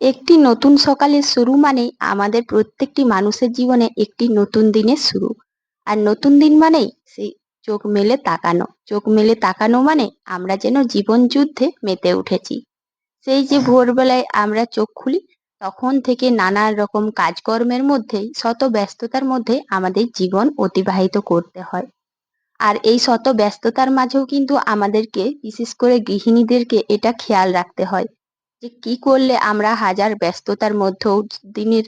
একটি নতুন সকালের শুরু মানেই আমাদের প্রত্যেকটি মানুষের জীবনে একটি নতুন দিনের শুরু। আর নতুন দিন মানেই সেই চোখ মেলে তাকানো। চোখ মেলে তাকানো মানে আমরা যেন জীবন যুদ্ধে মেতে উঠেছি। সেই যে ভোরবেলায় আমরা চোখ খুলি, তখন থেকে নানা রকম কাজকর্মের মধ্যেই শত ব্যস্ততার মধ্যে আমাদের জীবন অতিবাহিত করতে হয়। আর এই শত ব্যস্ততার মাঝেও কিন্তু আমাদেরকে, বিশেষ করে গৃহিণীদেরকে এটা খেয়াল রাখতে হয়। যে কি করলে আমরা হাজার ব্যস্ততার মধ্যেও দিনের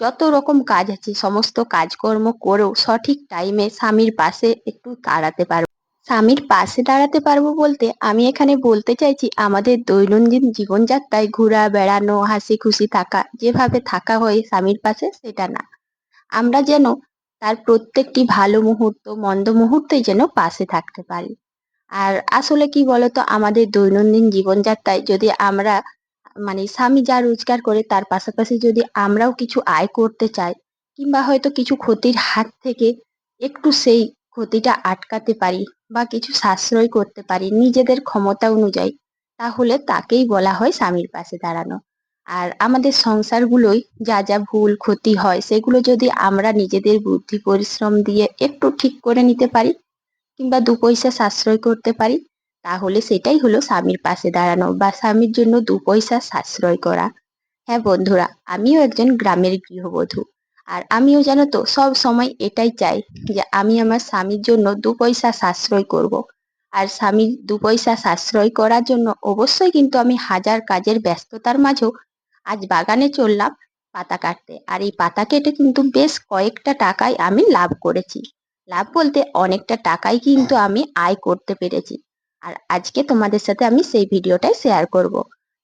যত রকম কাজ আছে, সমস্ত কাজকর্ম করেও সঠিক টাইমে স্বামীর পাশে একটু দাঁড়াতে পারব। স্বামীর পাশে দাঁড়াতে পারব বলতে আমি এখানে বলতে চাইছি, আমাদের দৈনন্দিন জীবনযাত্রায় ঘোরা, বেড়ানো, হাসি খুশি থাকা, যেভাবে থাকা হয় স্বামীর পাশে সেটা না। আমরা যেন তার প্রত্যেকটি ভালো মুহূর্ত, মন্দ মুহূর্তে যেন পাশে থাকতে পারি। আর আসলে কি বলতো, আমাদের দৈনন্দিন জীবনযাত্রায় যদি আমরা মানে স্বামী যা রোজগার করে, তার পাশাপাশি যদি আমরাও কিছু আয় করতে চাই, কিংবা হয়তো কিছু ক্ষতির হাত থেকে একটু সেই ক্ষতিটা আটকাতে পারি বা কিছু সাশ্রয় করতে পারি নিজেদের ক্ষমতা অনুযায়ী, তাহলে তাকেই বলা হয় স্বামীর পাশে দাঁড়ানো। আর আমাদের সংসারগুলোই যা যা ভুল, ক্ষতি হয়, সেগুলো যদি আমরা নিজেদের বুদ্ধি, পরিশ্রম দিয়ে একটু ঠিক করে নিতে পারি, কিংবা দু পয়সা সাশ্রয় করতে পারি তাহলে সেটাই হলো স্বামীর পাশে দাঁড়ানো বা স্বামীর জন্য দু পয়সা সাশ্রয় করা। হ্যাঁ বন্ধুরা, আমিও একজন গ্রামের গৃহবধূ। আর আমিও জানো তো, সব সময় এটাই চাই যে আমি আমার স্বামীর জন্য দু পয়সা সাশ্রয় করব। আর স্বামীর দু পয়সা সাশ্রয় করার জন্য অবশ্যই কিন্তু আমি হাজার কাজের ব্যস্ততার মাঝেও আজ বাগানে চললাম পাতা কাটতে। আর এই পাতা কেটে কিন্তু বেশ কয়েকটা টাকায় আমি লাভ করেছি। লাভ বলতে অনেকটা টাকাই কিন্তু আমি আয় করতে পেরেছি। আর আজকে তোমাদের সাথে আমি সেই ভিডিওটাই শেয়ার করব।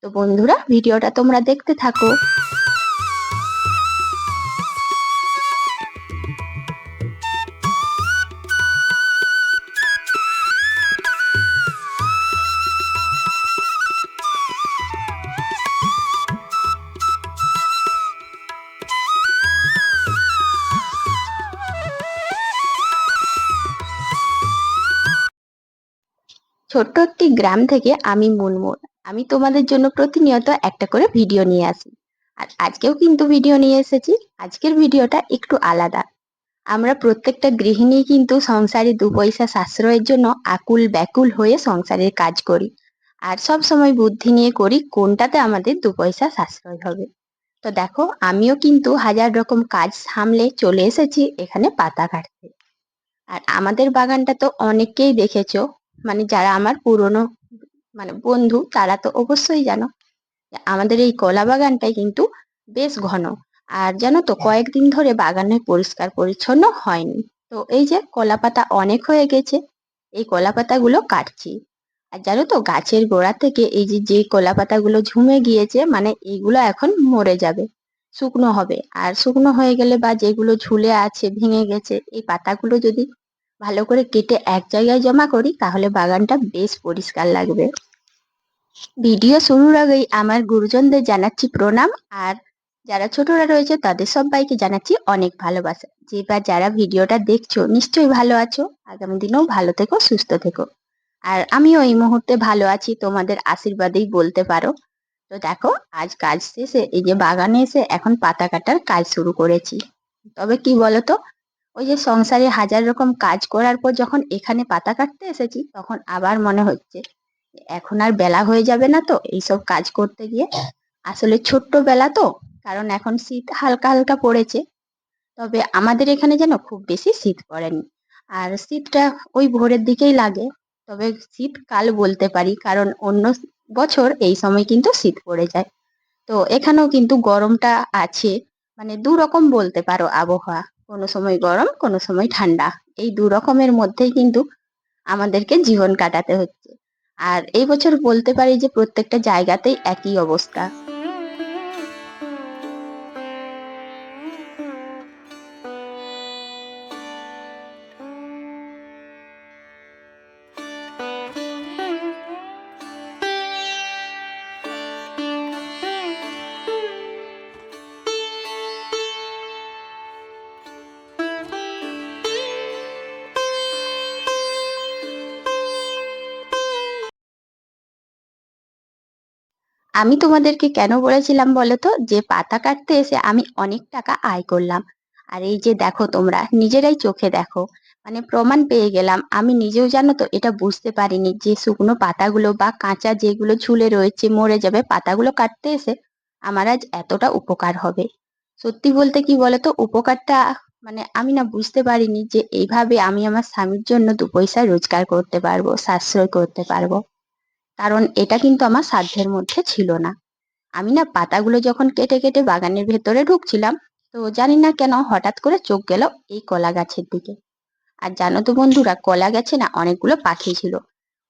তো বন্ধুরা, ভিডিওটা তোমরা দেখতে থাকো। ছোট্ট একটি গ্রাম থেকে আমি মুনমুন। আমি তোমাদের জন্য প্রতিনিয়ত একটা করে ভিডিও নিয়ে আসি। আর আজকেও কিন্তু ভিডিও নিয়ে এসেছি। আজকের ভিডিওটা একটু আলাদা। আমরা প্রত্যেকটা গৃহিণী কিন্তু সংসারে দু পয়সা সাশ্রয়ের জন্য আকুল ব্যাকুল হয়ে সংসারের কাজ করি। আর সব সময় বুদ্ধি নিয়ে করি কোনটাতে আমাদের দু পয়সা সাশ্রয় হবে। তো দেখো, আমিও কিন্তু হাজার রকম কাজ সামলে চলে এসেছি এখানে পাতা কাটতে। আর আমাদের বাগানটা তো অনেককেই দেখেছ। মানে যারা আমার পুরনো মানে বন্ধু, তারা তো অবশ্যই জানো আমাদের এই কলা বাগানটাই কিন্তু বেশ ঘন। আর জানো তো, কয়েকদিন ধরে বাগানে পরিষ্কার পরিচ্ছন্ন হয়নি। তো এই যে কলা পাতা অনেক হয়ে গেছে, এই কলা পাতাগুলো কাটছি। আর জানো তো, গাছের গোড়া থেকে এই যে যে কলা পাতাগুলো ঝুমে গিয়েছে মানে এইগুলো এখন মরে যাবে, শুকনো হবে। আর শুকনো হয়ে গেলে বা যেগুলো ঝুলে আছে, ভেঙে গেছে, এই পাতাগুলো যদি ভালো করে কেটে এক জায়গায় জমা করি, তাহলে বাগানটা বেশ পরিষ্কার লাগবে। ভিডিও শুরুর আগেই আমার গুরুজনদের জানাচ্ছি প্রণাম, আর যারা ছোটরা রয়েছে তাদের সবাইকে জানাচ্ছি অনেক ভালোবাসা। যে বা যারা ভিডিওটা দেখছ নিশ্চয়ই ভালো আছো, আগামী দিনেও ভালো থেকো, সুস্থ থেকো। আর আমিও এই মুহূর্তে ভালো আছি, তোমাদের আশীর্বাদেই বলতে পারো। তো দেখো, আজ কাজ শেষে এই যে বাগানে এসে এখন পাতা কাটার কাজ শুরু করেছি। তবে কি বলতো ওই যে সংসারে হাজার রকম কাজ করার পর যখন এখানে পাতা কাটতে এসেছি, তখন আবার মনে হচ্ছে, এখন আর বেলা হয়ে যাবে না তো এইসব কাজ করতে গিয়ে। আসলে ছোট্ট বেলা তো, কারণ এখন শীত হালকা হালকা পড়েছে। তবে আমাদের এখানে যেন খুব বেশি শীত পড়েনি। আর শীতটা ওই ভোরের দিকেই লাগে, তবে শীতকাল বলতে পারি, কারণ অন্য বছর এই সময় কিন্তু শীত পড়ে যায়। তো এখানেও কিন্তু গরমটা আছে মানে দু রকম বলতে পারো আবহাওয়া। কোনো সময় গরম, কোনো সময় ঠান্ডা। এই দু রকমের মধ্যেই কিন্তু আমাদেরকে জীবন কাটাতে হচ্ছে। আর এই বছর বলতে পারি যে প্রত্যেকটা জায়গাতেই একই অবস্থা। আমি তোমাদেরকে কেন বলেছিলাম বলো তো যে পাতা কাটতে এসে আমি অনেক টাকা আয় করলাম। আর এই যে দেখো তোমরা, নিজেরাই চোখে দেখো। মানে প্রমাণ পেয়ে গেলাম। আমি নিজেও জানো তো এটা বুঝতে পারিনি যে শুকনো পাতাগুলো বা কাঁচা যেগুলো ঝুলে রয়েছে, মরে যাবে, পাতাগুলো কাটতে এসে আমার আজ এতটা উপকার হবে। সত্যি বলতে কি বলতো? উপকারটা মানে আমি না বুঝতে পারিনি যে এইভাবে আমি আমার স্বামীর জন্য দু পয়সা রোজগার করতে পারব, সাশ্রয় করতে পারব। কারণ এটা কিন্তু আমার সাধ্যের মধ্যে ছিল না। আমি না পাতাগুলো যখন কেটে কেটে বাগানের ভেতরে ঢুকছিলাম, তো জানি না কেন হঠাৎ করে চোখ গেল এই কলা গাছের দিকে। আর জানো তো বন্ধুরা, কলা গাছে না অনেকগুলো পাখি ছিল।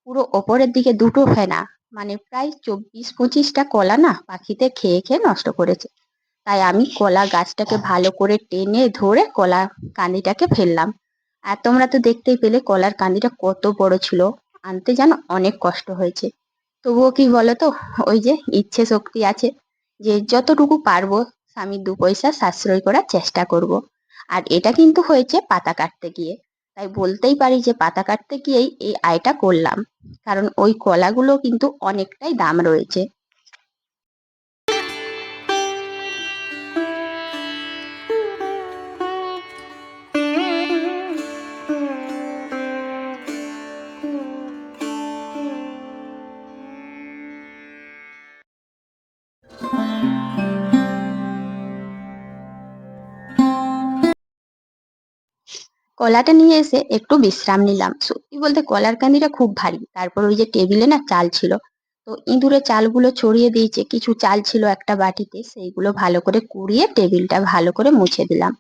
পুরো ওপরের দিকে দুটো ফেনা মানে প্রায় চব্বিশ পঁচিশটা কলা না পাখিতে খেয়ে খেয়ে নষ্ট করেছে। তাই আমি কলা গাছটাকে ভালো করে টেনে ধরে কলা কান্দিটাকে ফেললাম। আর তোমরা তো দেখতেই পেলে কলার কান্দিটা কত বড় ছিল। আনতে যেন অনেক কষ্ট হয়েছে। তবুও কি বলতো, ওই যে ইচ্ছে শক্তি আছে যে যতটুকু পারব স্বামীর দু পয়সা সাশ্রয় করার চেষ্টা করব। আর এটা কিন্তু হয়েছে পাতা কাটতে গিয়ে। তাই বলতেই পারি যে পাতা কাটতে গিয়েই এই আয়টা করলাম। কারণ ওই কলাগুলো কিন্তু অনেকটাই দাম রয়েছে। কলাটা নিয়ে এসে একটু বিশ্রাম নিলাম। সত্যি বলতে কলার কান্দিটা খুব ভারী। তারপর ওই যে টেবিলে না চাল ছিল। তো ইঁদুরে চালগুলো ছড়িয়ে দিয়েছে। কিছু চাল ছিল একটা বাটিতে। সেইগুলো ভালো করে কুড়িয়ে টেবিলটা ভালো করে মুছে দিলাম।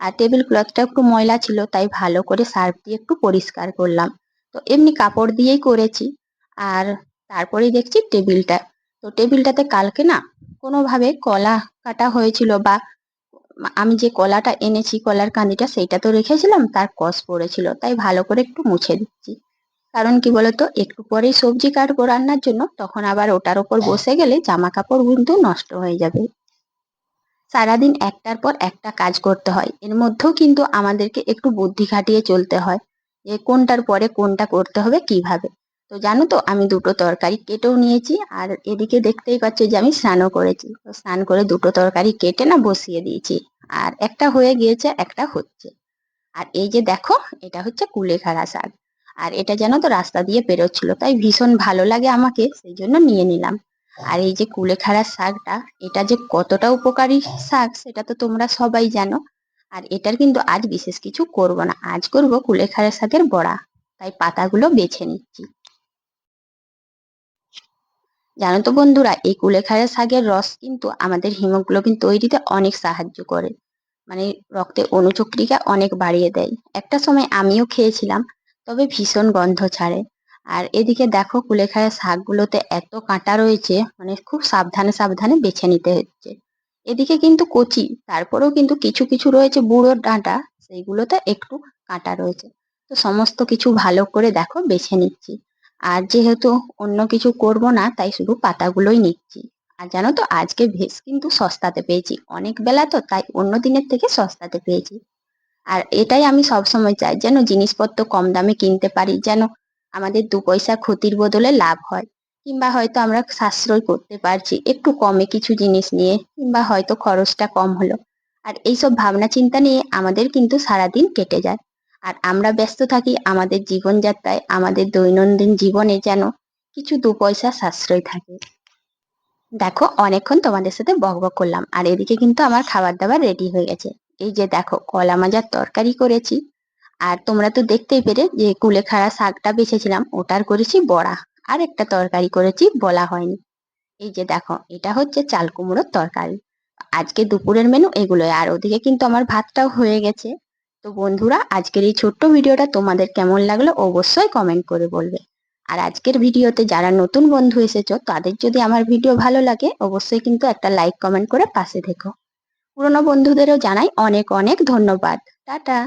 আর টেবিল ক্লথটা একটু ময়লা ছিল, তাই ভালো করে সার্ফ দিয়ে একটু পরিষ্কার করলাম। তো এমনি কাপড় দিয়েই করেছি। আর তারপরেই দেখছি টেবিলটা। তো টেবিলটাতে কালকে না কোনোভাবে কলা কাটা হয়েছিল বা আমি যে কলাটা এনেছি, কলার কান্দিটা, সেইটা তো রেখেছিলাম, তার কষ পড়েছিল, তাই ভালো করে একটু মুছে দিচ্ছি। কারণ কি বলতো, একটু পরেই সবজি কাটবো রান্নার জন্য, তখন আবার ওটার ওপর বসে গেলে জামা কাপড় কিন্তু নষ্ট হয়ে যাবে। সারাদিন একটার পর একটা কাজ করতে হয়, এর মধ্যেও কিন্তু আমাদেরকে একটু বুদ্ধি খাটিয়ে চলতে হয়, যে কোনটার পরে কোনটা করতে হবে, কীভাবে। তো জানো তো, আমি দুটো তরকারি কেটেও নিয়েছি আর এদিকে দেখতেই পাচ্ছ যে আমি স্নানও করেছি। তো স্নান করে দুটো তরকারি কেটে না বসিয়ে দিয়েছি আর একটা হয়ে গিয়েছে, একটা হচ্ছে। আর এই যে দেখো, এটা হচ্ছে কুলেখাড়া শাক। আর এটা যেন তো রাস্তা দিয়ে পেরোচ্ছিল তাই ভীষণ ভালো লাগে আমাকে, সেই জন্য নিয়ে নিলাম। আর এই যে কুলেখাড়ার শাকটা, এটা যে কতটা উপকারী শাক, সেটা তো তোমরা সবাই জানো। আর এটার কিন্তু আজ বিশেষ কিছু করব না, আজ করব কুলেখাড়া শাকের বড়া। তাই পাতাগুলো বেছে নিচ্ছি। জানো তো বন্ধুরা, এই কুলেখাড়া শাকের রস কিন্তু আমাদের হিমোগ্লোবিন তৈরিতে অনেক সাহায্য করে। মানে রক্তে অনুচক্রিকা অনেক বাড়িয়ে দেয়। একটা সময় আমিও খেয়েছিলাম, তবে ভীষণ গন্ধ ছাড়ে। আর এদিকে দেখো কুলেখাড়া শাকগুলোতে এত কাঁটা রয়েছে মানে খুব সাবধানে সাবধানে বেছে নিতে হচ্ছে। এদিকে কিন্তু কচি, তারপরেও কিন্তু কিছু কিছু রয়েছে বুড়োর ডাঁটা, সেইগুলোতে একটু কাঁটা রয়েছে। তো সমস্ত কিছু ভালো করে দেখো, বেছে নিচ্ছি। আর যেহেতু অন্য কিছু করব না, তাই শুধু পাতাগুলোই নিচ্ছি। আর জানো তো, আজকে ভেজ কিন্তু সস্তাতে পেয়েছি। অনেক বেলা তো, তাই অন্য দিনের থেকে সস্তাতে পেয়েছি। আর এটাই আমি সবসময় চাই, যেন জিনিসপত্র কম দামে কিনতে পারি, যেন আমাদের দু পয়সা ক্ষতির বদলে লাভ হয়। কিংবা হয়তো আমরা সাশ্রয় করতে পারছি, একটু কমে কিছু জিনিস নিয়ে, কিংবা হয়তো খরচটা কম হলো। আর এইসব ভাবনা চিন্তা নিয়ে আমাদের কিন্তু সারাদিন কেটে যায়। আর আমরা ব্যস্ত থাকি আমাদের জীবনযাত্রায়, আমাদের দৈনন্দিন জীবনে যেন কিছু দু পয়সা সাশ্রয় থাকে। দেখো, অনেকক্ষণ তোমাদের সাথে বক বক করলাম, আর এদিকে কিন্তু আমার খাবার দাবার রেডি হয়ে গেছে। এই যে দেখো, কলা মাজার তরকারি করেছি, আর তোমরা তো দেখতেই পেরে যে কুলেখাড়া শাকটা বেছেছিলাম, ওটার করেছি বড়া, আর একটা তরকারি করেছি বলা হয়নি। এই যে দেখো, এটা হচ্ছে চাল কুমড়োর তরকারি। আজকে দুপুরের মেনু এগুলোই, আর ওদিকে কিন্তু আমার ভাতটাও হয়ে গেছে। তো বন্ধুরা, আজকের এই ছোট্ট ভিডিওটা তোমাদের কেমন লাগল অবশ্যই কমেন্ট করে বলবে। আর আজকের ভিডিওতে যারা নতুন বন্ধু এসেছ, তাদের যদি আমার ভিডিও ভালো লাগে, অবশ্যই কিন্তু একটা লাইক কমেন্ট করে পাশে থেকো। পুরনো বন্ধুদেরও জানাই অনেক অনেক ধন্যবাদ। টাটা!